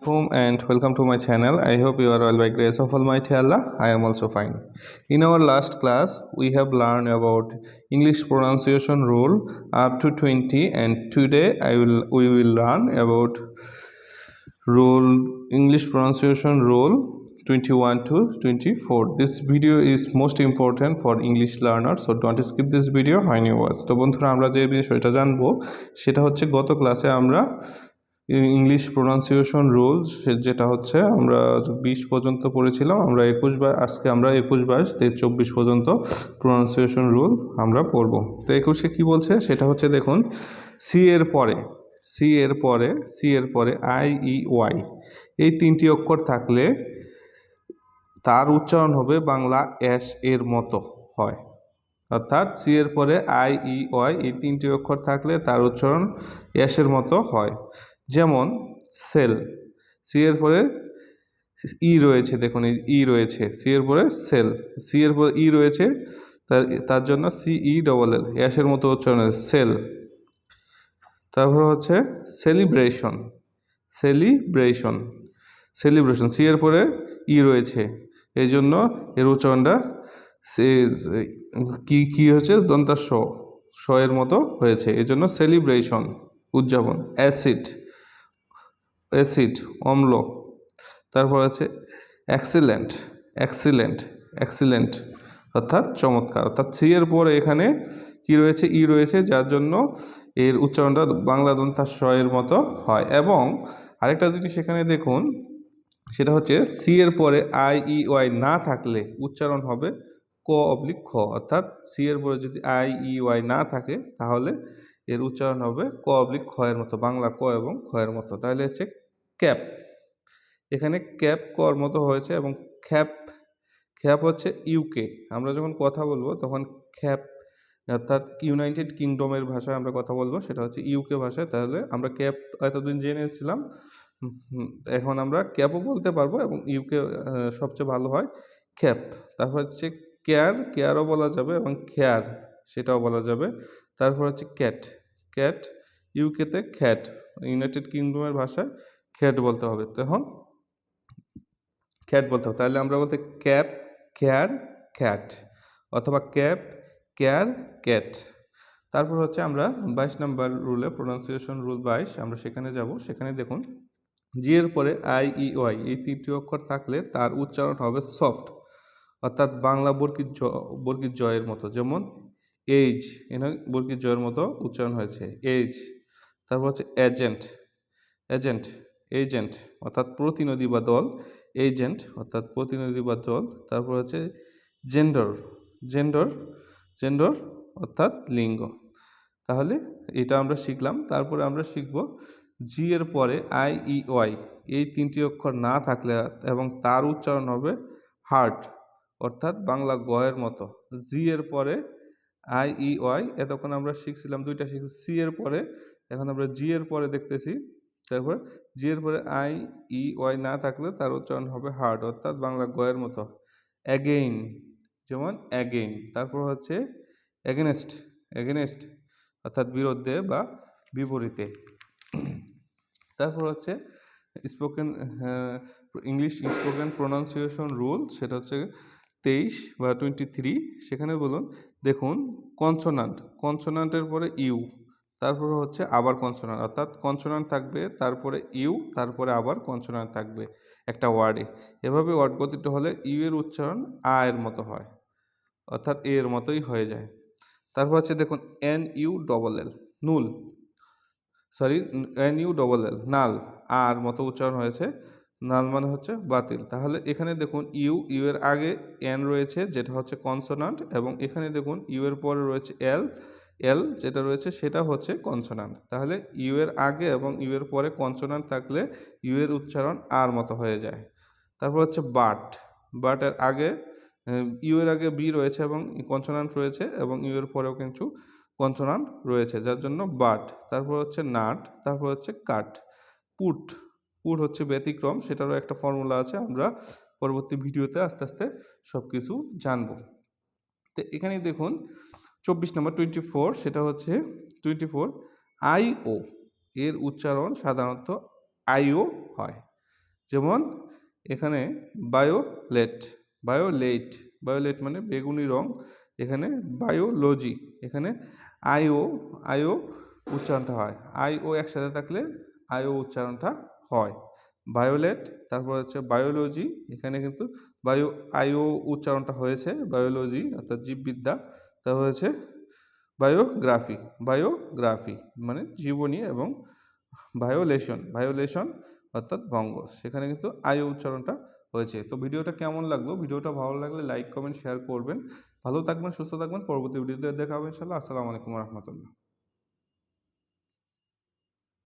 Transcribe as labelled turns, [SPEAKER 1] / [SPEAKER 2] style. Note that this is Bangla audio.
[SPEAKER 1] Assalamualaikum and welcome to my channel. I hope you are all by grace of Almighty Allah. I am also fine. In our last class, we have learned about English pronunciation rule up to 20 and today I will we will learn about rule English pronunciation rule 21 to 24. This video is most important for English learners so don't skip this video when you watch. তো বন্ধুরা আমরা যে বিষয়টা জানব সেটা হচ্ছে গত ক্লাসে আমরা ইংলিশ প্রোনাউন্সিয়েশন রুলস যেটা হচ্ছে আমরা বিশ পর্যন্ত পড়েছিলাম, আমরা একুশ বা, আজকে আমরা একুশ বাইশ তে চব্বিশ পর্যন্ত প্রোনাউন্সিয়েশন রুল আমরা পড়ব। তো একুশে কি বলছে? সেটা হচ্ছে দেখুন সি এর পরে সি এর পরে সি এর পরে আই ই ওয়াই এই তিনটি অক্ষর থাকলে তার উচ্চারণ হবে বাংলা অ্যাশ এর মতো হয়। অর্থাৎ সি এর পরে আই ই ওয়াই এই তিনটি অক্ষর থাকলে তার উচ্চারণ অ্যাশের মতো হয়। যেমন সেল, সি এর পরে ই রয়েছে, দেখুন ই রয়েছে, সি এর পরে সেল, সি এর পরে ই রয়েছে, তার তার জন্য সি ই ডবল এল অ্যাশের মতো উচ্চারণ সেল। তারপর হচ্ছে সেলিব্রেশন সেলিব্রেশন সেলিব্রেশন সি এর পরে ই রয়েছে, এই জন্য এর উচ্চারণটা কি কি হচ্ছে? দন্তা স স এর মতো হয়েছে, এই জন্য সেলিব্রেশন উদযাপন অ্যাসিড অ্যাসিড, অম্ল। তারপর আছে অ্যাক্সিলেন্ট অ্যাক্সিলেন্ট অ্যাক্সিলেন্ট অর্থাৎ চমৎকার। অর্থাৎ সি এর পরে এখানে কি রয়েছে? ই রয়েছে, যার জন্য এর উচ্চারণটা বাংলা দন্তা এর মতো হয়। এবং আরেকটা জিনিস এখানে দেখুন, সেটা হচ্ছে সি এর পরে আই, ই, ওয়াই না থাকলে উচ্চারণ হবে ক অবলিক খ। অর্থাৎ সি এর পরে যদি আই, ই, ওয়াই না থাকে, তাহলে এর উচ্চারণ হবে ক অবলিক এর মতো, বাংলা ক এবং এর মতো। তাহলে হচ্ছে ক্যাপ। এখানে ক্যাপ কর মতো হয়েছে এবং খ্যাপ খ্যাপ হচ্ছে ইউকে আমরা যখন কথা বলব তখন খ্যাপ, অর্থাৎ ইউনাইটেড কিংডমের ভাষায় আমরা কথা বলব, সেটা হচ্ছে ইউকে ভাষায়। তাহলে আমরা ক্যাপ এতদিন জেনেছিলাম এখন আমরা ক্যাপও বলতে পারব এবং ইউকে সবচেয়ে ভালো হয় ক্যাপ তারপর হচ্ছে কেয়ার, কেয়ারও বলা যাবে এবং খেয়ার, সেটাও বলা যাবে। তারপর হচ্ছে ক্যাট। ক্যাট ইউকেতে খ্যাট ইউনাইটেড কিংডমের ভাষায় খ্যাট বলতে হবে। তখন খ্যাট বলতে হবে। তাহলে আমরা বলতে ক্যাপ খেয়ার খ্যাট অথবা ক্যাপ কেয়ার ক্যাট তারপর হচ্ছে আমরা বাইশ নাম্বার রুলে প্রোনাউন্সিয়েশন রুল বাইশ, আমরা সেখানে যাব। সেখানে দেখুন জি এর পরে আই ই ওয়াই এই তিনটি অক্ষর থাকলে তার উচ্চারণ হবে সফট অর্থাৎ বাংলা বর্গির জ বর্গির জয়ের মতো। যেমন এইজ এখানে বর্গির জয়ের মতো উচ্চারণ হয়েছে এইজ তারপর হচ্ছে এজেন্ট এজেন্ট এজেন্ট অর্থাৎ প্রতিনিধি বা দল এজেন্ট অর্থাৎ প্রতিনিধি বা দল, তারপর হচ্ছে জেন্ডর জেন্ডর জেন্ডর অর্থাৎ লিঙ্গ। তাহলে এটা আমরা শিখলাম, তারপরে আমরা শিখব জি এর পরে আই ই ওয়াই এই তিনটি অক্ষর না থাকলে এবং তার উচ্চারণ হবে হার্ট অর্থাৎ বাংলা গয়ের মতো। জি এর পরে আই ই ওয়াই এতক্ষণ আমরা শিখছিলাম, দুইটা শিখছি সি এর পরে, এখন আমরা জি এর পরে দেখতেছি, তারপর জি এর পরে আই ই ওয়াই না থাকলে তার উচ্চারণ হবে হার্ড অর্থাৎ বাংলা গয়ের মতো। অ্যাগেইন যেমন অ্যাগেইন তারপর হচ্ছে অ্যাগেনেস্ট অ্যাগেনেস্ট অর্থাৎ বিরুদ্ধে বা বিপরীতে। তারপর হচ্ছে spoken English spoken pronunciation rule সেটা হচ্ছে তেইশ বা টোয়েন্টি থ্রি সেখানে বলুন, দেখুন কনসোনান্ট কনসোনান্টের পরে ইউ তারপরে হচ্ছে আবার কনসোনান্ট অর্থাৎ কনসোনান্ট থাকবে, তারপরে ইউ তারপরে আবার কনসোনান্ট থাকবে একটা ওয়ার্ডে এভাবে ওয়ার্ড গতিটা হলে ইউ এর উচ্চারণ আ এর মতো হয়, অর্থাৎ এ এর মতোই হয়ে যায়। তারপর হচ্ছে দেখুন N U double L null sorry N U double L null আর মতো উচ্চারণ হয়েছে। নাল মানে হচ্ছে বাতিল। তাহলে এখানে দেখুন ইউ ইউ এর আগে এন রয়েছে, যেটা হচ্ছে কনসোনান্ট এবং এখানে দেখুন ইউ এর পরে রয়েছে এল এল যেটা রয়েছে সেটা হচ্ছে কনসোনান্ট তাহলে ইউ এর আগে এবং ইউ এর পরে কনসোনান্ট থাকলে ইউ এর উচ্চারণ আর মতো হয়ে যায়। তারপর হচ্ছে বাট বাটের আগে ইউ এর আগে বি রয়েছে এবং কনসোনান্ট রয়েছে, এবং ইউ এর পরেও কিছু কনসোনান্ট রয়েছে, যার জন্য বাট তারপর হচ্ছে নাট তারপর হচ্ছে কাট পুট পুট হচ্ছে ব্যতিক্রম, সেটারও একটা ফর্মুলা আছে, আমরা পরবর্তী ভিডিওতে আস্তে আস্তে সব কিছু জানব। তো এখানে দেখুন, চব্বিশ নম্বর টোয়েন্টি ফোর সেটা হচ্ছে টোয়েন্টি ফোর আইও এর উচ্চারণ সাধারণত আইও হয়। যেমন, এখানে বায়োলেট বায়োলেট বায়োলেট মানে বেগুনি রং, এখানে বায়োলজি এখানে আইও আইও উচ্চারণটা হয়। আই ও একসাথে থাকলে আইও উচ্চারণটা হয়। বায়োলেট তারপর হচ্ছে বায়োলজি এখানে কিন্তু বায়ো আইও উচ্চারণটা হয়েছে বায়োলজি অর্থাৎ জীববিদ্যা। তারপর হচ্ছে বায়োগ্রাফি বায়োগ্রাফি মানে জীবনী এবং ভায়োলেশন ভায়োলেশন অর্থাৎ ভঙ্গ সেখানে কিন্তু আয়ু উচ্চারণটা হয়েছে। তো ভিডিওটা কেমন লাগল? ভিডিওটা ভালো লাগলে লাইক কমেন্ট শেয়ার করবেন। ভালো থাকবেন, সুস্থ থাকবেন। পরবর্তী ভিডিওতে দেখা হবে ইনশাল্লাহ আসসালামু আলাইকুম রহমতুল্লাহ।